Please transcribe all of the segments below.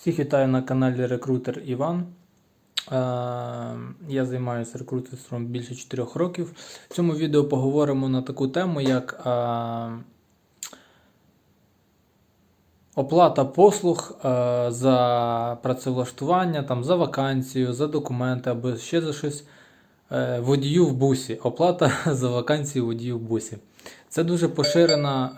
Всіх вітаю на каналі Рекрутер Іван. Е, Я займаюся рекрутерством більше 4 років. В цьому відео поговоримо на таку тему, як е, оплата послуг е, за працевлаштування, там, за вакансію, за документи або ще за щось водію в бусі. Оплата за вакансію водію в бусі. Це дуже поширена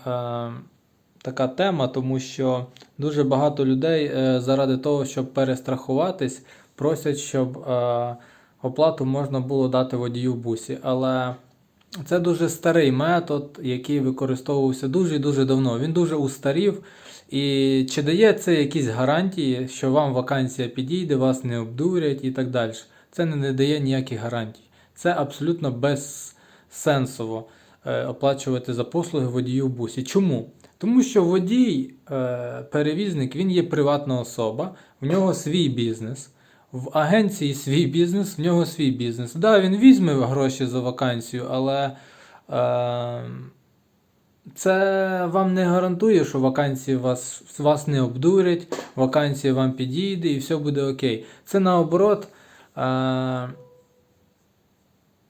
така тема, тому що дуже багато людей е, заради того, щоб перестрахуватись, просять, щоб е, оплату можна було дати водію в бусі. Але це дуже старий метод, який використовувався дуже і дуже давно. Він дуже устарів. І чи дає це якісь гарантії, що вам вакансія підійде, вас не обдурять і так далі. Це не дає ніяких гарантій. Це абсолютно безсенсово е, оплачувати за послуги водію в бусі. Чому? Тому що водій, е, він є приватна особа, в нього свій бізнес. В агенції свій бізнес, в нього свій бізнес. Так, да, він візьме гроші за вакансію, але е, це вам не гарантує, що вакансії вас, вас не обдурять, вакансія вам підійде і все буде окей. Це наоборот. Е,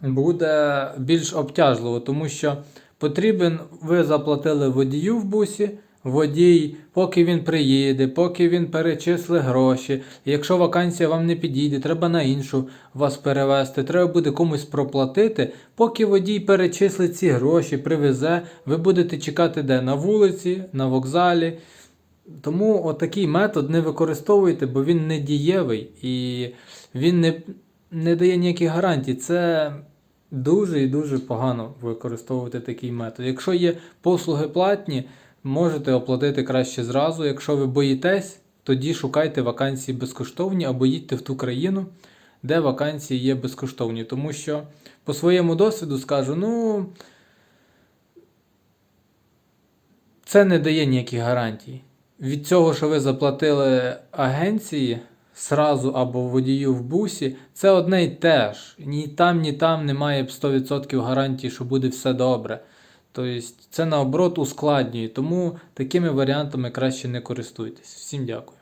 буде більш обтяжливо, тому що потрібен, ви заплатили водію в бусі, водій, поки він приїде, поки він перечислить гроші. Якщо вакансія вам не підійде, треба на іншу вас перевезти, треба буде комусь проплатити. Поки водій перечислить ці гроші, привезе, ви будете чекати де? На вулиці, на вокзалі. Тому отакий метод не використовуйте, бо він не дієвий і він не, не дає ніяких гарантій. Це дуже і дуже погано використовувати такий метод. Якщо є послуги платні, можете оплатити краще зразу. Якщо ви боїтесь, тоді шукайте вакансії безкоштовні або їдьте в ту країну, де вакансії є безкоштовні. Тому що по своєму досвіду скажу, ну. Це не дає ніяких гарантій. Від цього, що ви заплатили агенції сразу або водію в бусі, це одне й те ж. Ні там, ні там немає 100% гарантії, що буде все добре. Тобто це наоборот ускладнює. Тому такими варіантами краще не користуйтесь. Всім дякую.